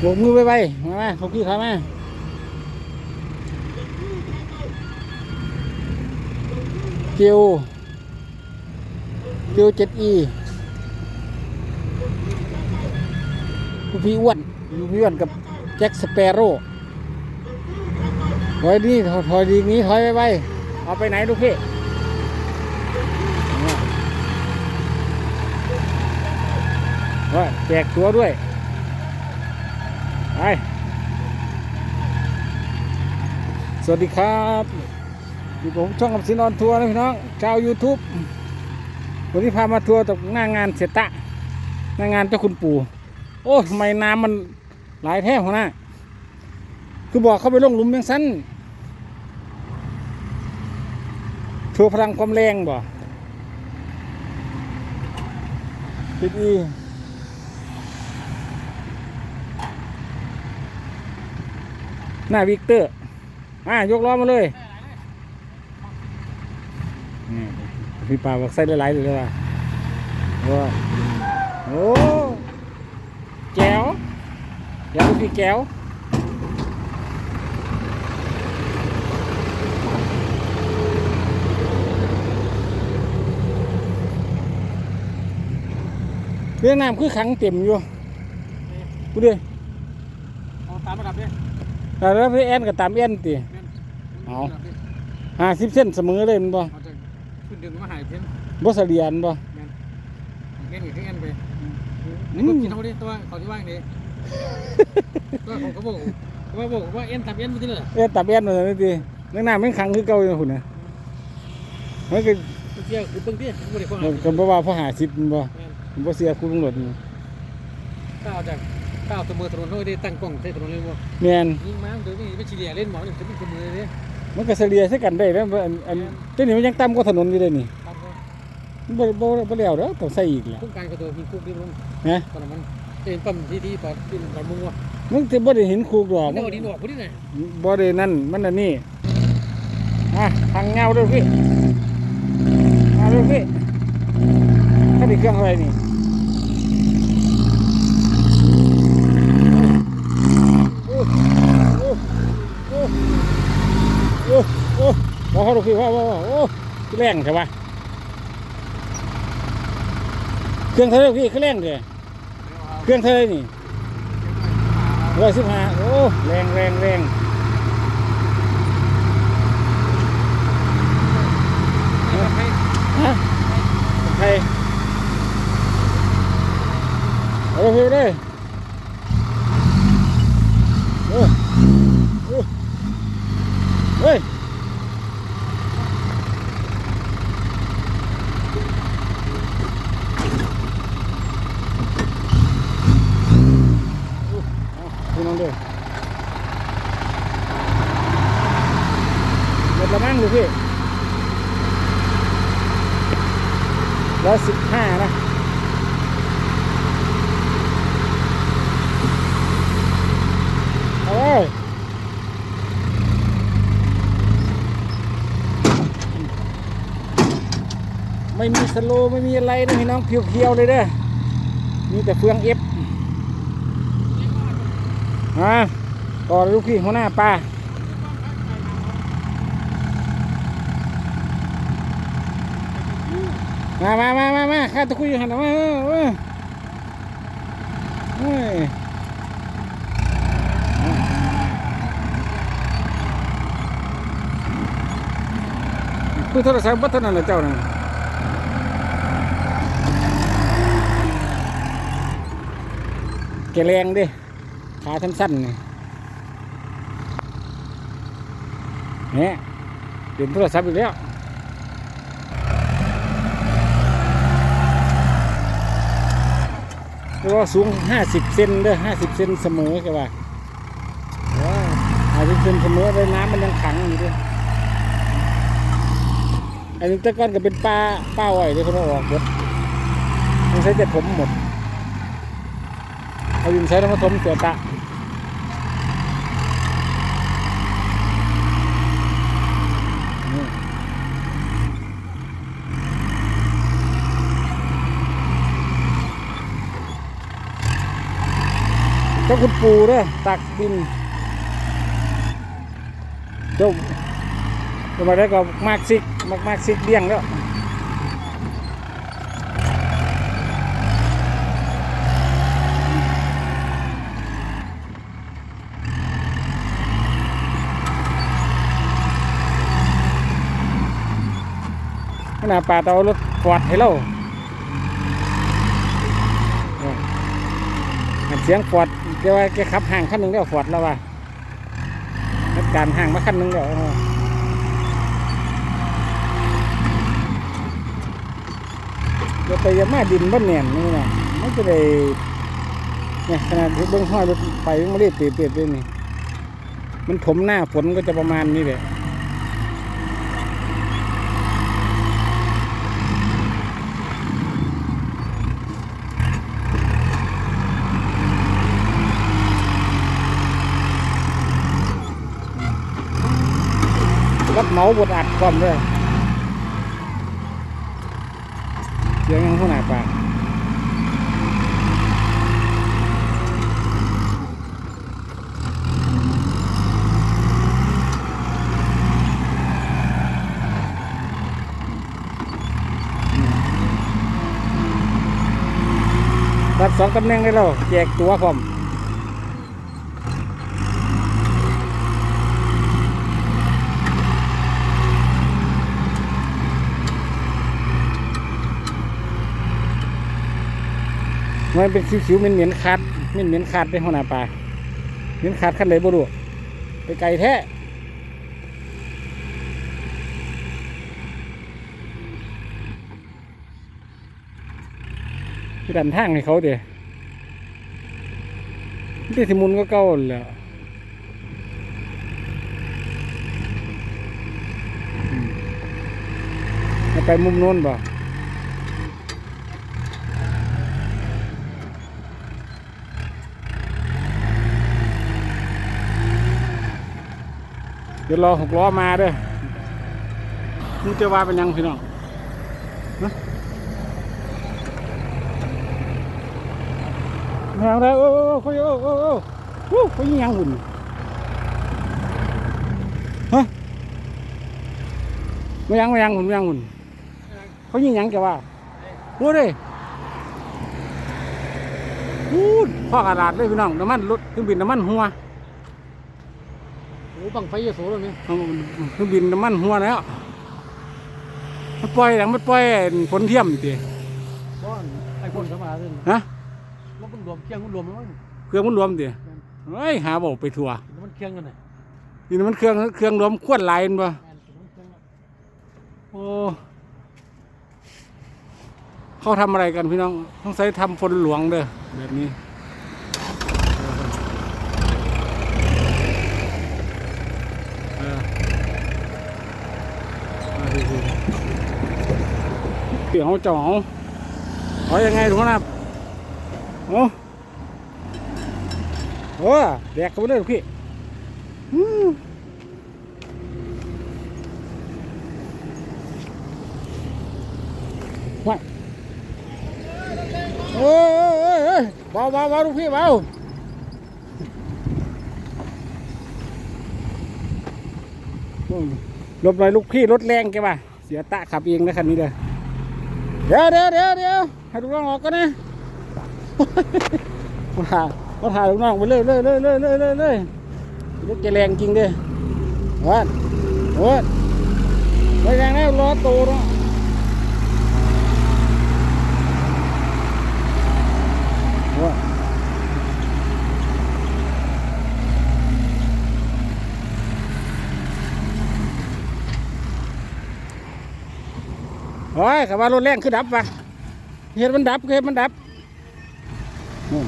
โบกมือไปไปมามาเขาพี่เขามาเกียวเกียวเจ็ดอีลูกพี่อ้วนลูกพี่อ้วนกับแจ็คสเปโร่ถอยดีถอยถอยดีนี้ถอยไปไปเอาไปไหนลูกพี่เฮ้ยแจกตัวด้วย ไปสวัสดีครับอยู่ผมช่องกับสินออนทัวร์นะพี่น้องชาว YouTube วันนี้พามาทัวร์ตกหน้างานเสตะ หน้างานเจ้าคุณปู่ โอ้ทำไมน้ำมันหลายแท้หัวหน้าคือบอกเขาไปลงหลุมยังสั้นโชว์พลังความแรงบ่ปิดอี หน้าวิกเตอร์มายกล้อมาเลยนี่พี่ปาบอกใส่หลายๆเลยว่ะโอ้โอ้แก้วแก้วพี่แก้วเรื่องน้ำคือขังเต็มอยู่กูดิ เอาตามระดับเนี่ย แต่แล้วพี่แอนก็ตามแอนตีเอาห้าสิบเส้นเสมอเลยมันบ่เอาจะขึ้นดึงมาหายเพี้ยนบ่เสลียนบ่เงี้ยหนีขึ้นเงี้ยไปอืนี่มก็กินเท่านี้ตัวเขาที่ว่างนี่ตัวของเขาบอกว่าบอกว่าเอ็นตามเอ็นมาที่เลยเอ็นตามแอนเลยตีนังน้ำมันขังคือเก่าอยู่หุ่นน่ะมันก็เที่ยวคือเบิ้งที่ไม่ได้ฟังมันก็บ่ว่าเพราะหาสิบมันบ่มันบ่เสียคุณตำรวจนี่ก้าวจาก ก้าวตัวมือถนนเขาได้ตั้งกล้องใช้ถนนเลยว่าแม่นยิงม้าเดี๋ยวนี้ไม่เฉลี่ยเล่นหมอนี่จะเป็นตัวมือเลยมันก็เสลียใส่กันได้แล้วอันอันเจ้านี่มันยังต่ำกว่าถนนอยู่เลยนี่ตามเขามันบ่บ่บ่แล้วเด้อต้องใส่อีกแหละโครงการกระโดดมีคุกที่ลงนะตอนนั้นมันเป็นปั๊มที่ที่ปอดขึ้นปอดมุงว่ะมึงสิบ่ได้เห็นคูกดอกมันมึงเอาดินออกพอดีไงบ่ได้นั่นมันอันนี้อะทางเงาเด้อพี่มาเด้อพี่ถ้าได้เครื่องอะไรนี่ โอ้โอ้โอ้โอ้โอ้ว้าวดูพี่ว้าวว้าโอ้แรงใช่ปะเครื่องเท่าไรพี่เครื่องแรงเลยเครื่องเท่าไรนี่ร้อยสิบห้าโอ้แรงแรงแรงฮะใครเอาไปเลยโอ้โอ้เฮ้ย พี่น้องด้วยหมดละมั้งดูพี่ร้อย สิบห้านะเอาเว้ยไม่มีสโลไม่มีอะไรนะพี่น้องเพียวๆเลยเด้อมีแต่เฟืองเอฟมาต่อลูกพี่หัวหน้าป้า มามามามามาข้าตะคุยหันมามามาเฮ้ยคุยโทรศัพท์บัตรนั่นแหละเจ้านั่นแกแรงดิขาสั้นๆนี่เนี่ยเปลี่ยนโทรศัพท์อีกแล้ว เรียกว่าสูง50เซนเด้อ50เซนเสมอกันว่าห้าสิบเซนเสมอเลยน้ำมันยังขังอยู่ด้วยอันนี้ตะก้อนก็เป็นปลาป้าอ้อยเลยเขาอออกหมดมันใช้แต่ผมหมดเอายิงใช้น้ำมันทมเสือตะ เจ้าคุณปูเด้อตักดิน เจ้าเจ้ามาได้ก็มากซิกมากมากซิกเลี้ยงแล้วขนาดป่าเตารถกวาดให้เราเสียงฟอด แกว่าแกขับห่างขั้นหนึ่งแล้วฟอดแล้วว่าเหตุการห่างมาขั้นหนึ่งแล้วเดี๋ยวไปยามาดินบ้านเนียนนี่นะมันจะได้เนี่ยขนาดเบื้องห้อยรถไปมันไม่ได้เปียบเปรียบเลยนี่มันถมหน้าฝนก็จะประมาณนี้แหละ เหมาบดอัดก่อนเลยเสียงยังขนาดปากรับสองตำแหน่งได้แล้วแจกตัวผม มันเป็นคิ้วๆเหม็นเหม็นๆขาดเหม็นเหม็นๆขาดในหัวหน้าป่าเหม็นขาดขั้นใดบ่รู้ไปไกลแท้ที่ดันทางให้เขาเดี๋ยวที่สมุนก็เก่าแล้วไปมุมโน้นบ่ เดี๋ยวรอหกล้อมาเด้อมึงจะว่าเป็นยังพี่น้องฮะมาแล้วโอ้โอ้โอ้โอ้โอ้โอ้โอ้เขายิงยังหุ่นฮะไม่ยังไม่ยังหุ่นไม่ยังหุ่นเขายิงยังแกว่าโอ้เด้พูดพ่อกระดาษเลยพี่น้องน้ำมันรถเครื่องบินน้ำมันหัว บังไฟเยอะโสเลยนี่เอาเครื่องบินน้ำมันหัวแล้วมันปล่อยหลังมันปล่อยฝนเทียมตีบ้านไอ้คนเข้ามาเลยฮะแล้วมันรวมเคียงมันรวมแล้วมั้งเครื่องมันรวมตีเฮ้ยหาบอกไปทัวร์มันเคียงกันไหนนี่มันเครื่องเครื่องรวมขวดลายมันบ่มันเคียงโอ้เขาทำอะไรกันพี่น้องต้องใช้ทำฝนหลวงเด้อแบบนี้เออเอาสิี่ยวเขาเจ่อเอาเอายังไงทุกคนนะโอ้โอ้แดกกันไปเลยลูกพี่อืมว้าโอ้ยโอ้ยโอ้เบาเบาเบาลูกพี่เบาลบหน่อยลูกพี่รถแรงแกป่ะเสียตะขับเองนะคันนี้เด้อ เดี๋ยวเดี๋ยวเดี๋ยวเดี๋ยวให้ลูกน้องออกก่อนนะมาถ่ายมาถ่ายลูกน้องไปเลยเลยเลยเลยเลยเลยเลยรถแกแรงจริงเด้อโอ้ยโอ้ยไม่แรงแล้วล้อโตเนาะโอ้ย โอ้ยขับว่ารถแรงคือดับปะเห็นมันดับเห็นมันดับนู่น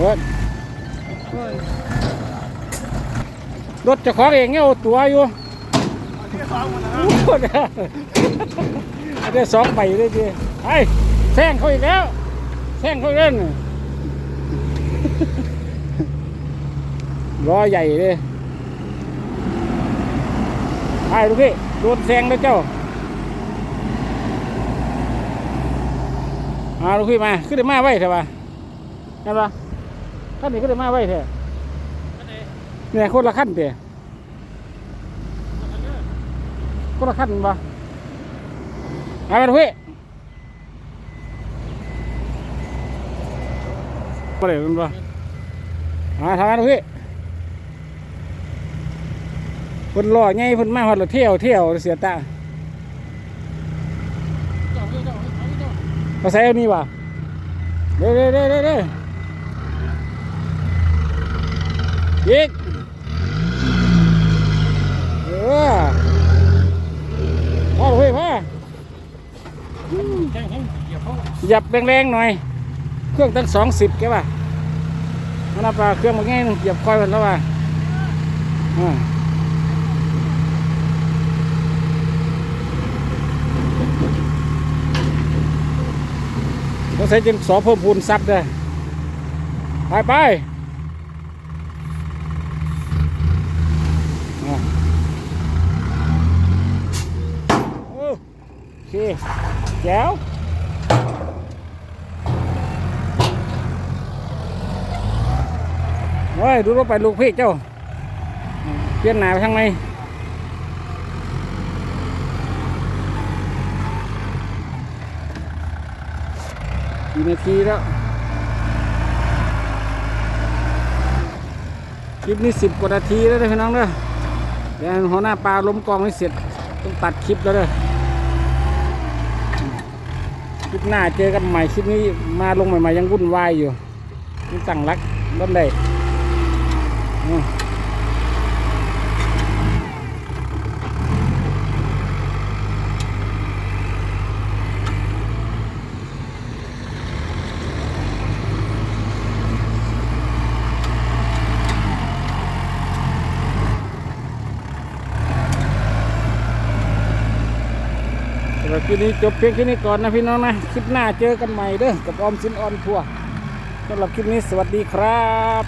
รถรถเจะของเองเนี่ยเอาตัวอยู่โอันนี้สองใบเลยดิไอ้แซงเขาอีกแล้วแท่งเขาเล่นล้อใหญ่เลยไอ้ลูกพี่โดนแซงแล้วเจ้าอาลูกพี่มาขึ้นมาไว้เถอะวะเห็นปะขั้นนี้ขึ้นมาไว้เถอะเนี่ยคนละขั้นเถอะคนละขั้นปะ เอาไปลูกพี่มาเลยมันปะเอาทำงานพี่เพิ่นรอไงเพิ่นมาฮอดเที่ยวเที่ยวเสียตาเจ้าเจ้าอาเจ้ามาใส่นี่ว่ะเด้เด้เด้เด้เด้ยิกเออพ่อเฮ้ยพ่อแข่งแข่งเหยับแรงๆหน่อย เครื่องตั้งสองสิบแกว่ะมันเอาปลาเครื่องมาง่ายหนึ่งหยียบคอยมันแล้วว่ะอ่าต้องใส่จนสอเพิ่มพูนซับเลยไปไปอะโอ้โอ เคแจ๋วโอ้ย ดูรถไปลูกพี่เจ้า เปลี่ยนหนาไปทางไหนกี่นาทีแล้ว คลิปนี้สิบกว่านาทีแล้วเด้อพี่น้องเด้อเดี๋ยวหัวหน้าปลาล้มกองไม่เสร็จ ต้องตัดคลิปแล้วเด้อ คลิปหน้าเจอกันใหม่คลิปนี้มาลงใหม่ๆยังวุ่นวายอยู่ยังตั้งรักบ้านใด อืมสำหรับค ลิปนี้จบเพียงแค่นี้ก่อนนะพี่น้องนะ คลิปหน้าเจอกันใหม่เด้อกับออมสินออนทัวร์สำหรับคลิปนี้สวัสดีครับ